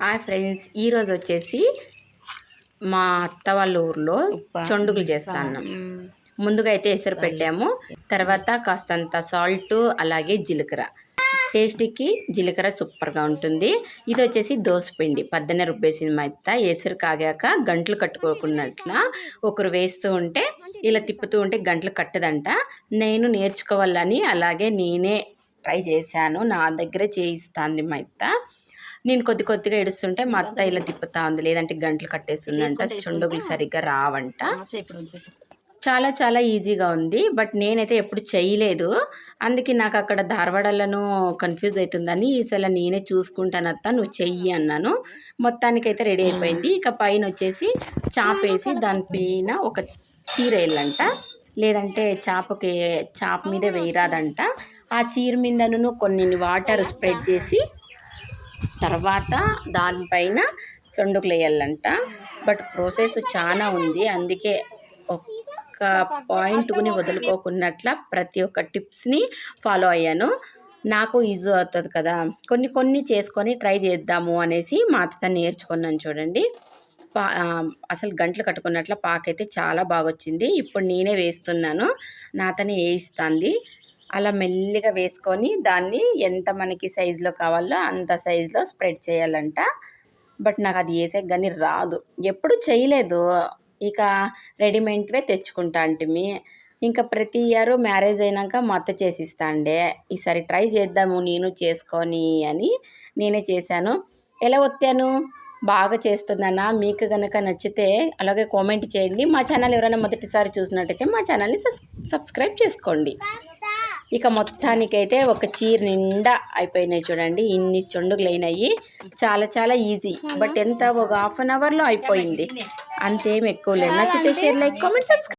Hi friends ఈరోజు వచ్చేసి మా అత్త వాళ్ళ ఊర్లో చొండుగులు చేస్తాను ముందుగా అయితే ఎసరు పెట్టాము. తర్వాత కాస్తంత సాల్ట్ అలాగే జీలకర్ర. టేస్ట్కి జీలకర్ర సూపర్గా ఉంటుంది. ఇది వచ్చేసి దోసపిండి పద్దెన రుబ్బేసింది మా అత్త. ఎసరు కాగాక గంటలు కట్టుకోకున్నట్ల ఒకరు వేస్తూ ఉంటే ఇలా తిప్పుతూ ఉంటే గంటలు కట్టదంట. నేను నేర్చుకోవాలని అలాగే నేనే ట్రై చేశాను. నా దగ్గరే చేయిస్తాంది మా అత్త. నేను కొద్ది కొద్దిగా ఏడుస్తుంటే మా అత్త ఇలా తిప్పుతా ఉంది. లేదంటే గంటలు కట్టేస్తుందంట చుండుగులు సరిగ్గా రావంట. చాలా చాలా ఈజీగా ఉంది. బట్ నేనైతే ఎప్పుడు చేయలేదు. అందుకే నాకు అక్కడ ధారవాడలను కన్ఫ్యూజ్ అవుతుందని ఈసారి నేనే చూసుకుంటాను అత్త నువ్వు చెయ్యి అన్నాను. మొత్తానికైతే రెడీ అయిపోయింది. ఇక పైన వచ్చేసి చాప వేసి దానిపైన ఒక చీర వేయాలంట. లేదంటే చాపకి చాప మీద వేయరాదంట. ఆ చీర మీదను కొన్ని వాటర్ స్ప్రెడ్ చేసి తర్వాత దానిపైన సొండుకులు వేయాలంట బట్ ప్రాసెస్ చాలా ఉంది. అందుకే ఒక్క పాయింట్ని వదులుకోకున్నట్ల ప్రతి ఒక్క టిప్స్ని ఫాలో అయ్యాను. నాకు ఈజీ అవుతుంది కదా. కొన్ని కొన్ని చేసుకొని ట్రై చేద్దాము అనేసి మా అత్తతో నేర్చుకున్నాను చూడండి. పా అసలు గంటలు కట్టుకున్నట్ల పాకైతే చాలా బాగా వచ్చింది ఇప్పుడు నేనే వేస్తున్నాను. నాతోనే వేయిస్తుంది. అలా మెల్లిగా వేసుకొని దాన్ని ఎంత మనకి సైజులో కావాలో అంత సైజులో స్ప్రెడ్ చేయాలంట. బట్ నాకు అది వేసే కానీ రాదు. ఎప్పుడు చేయలేదు. ఇక రెడీమేడ్వే తెచ్చుకుంటా అంటిమి. ఇంకా ప్రతి ఇయర్ మ్యారేజ్ అయినాక మా అత్త చేసిస్తాండే. ఈసారి ట్రై చేద్దాము నేను చేసుకొని అని నేనే చేశాను. ఎలా వచ్చాను బాగా చేస్తున్నానా? మీకు కనుక నచ్చితే అలాగే కామెంట్ చేయండి. మా ఛానల్ ఎవరైనా మొదటిసారి చూసినట్టయితే మా ఛానల్ని సబ్స్క్రైబ్ చేసుకోండి. ఇక మొత్తానికైతే ఒక చీర నిండా అయిపోయినాయి చూడండి. ఇన్ని చొండుగులు అయినాయి చాలా చాలా ఈజీ బట్ ఎంత ఒక హాఫ్ అన్ అవర్లో అయిపోయింది. అంతేం ఎక్కువ లేదు. నచ్చితే షేర్ లైక్ కామెంట్ సబ్స్క్రైబ్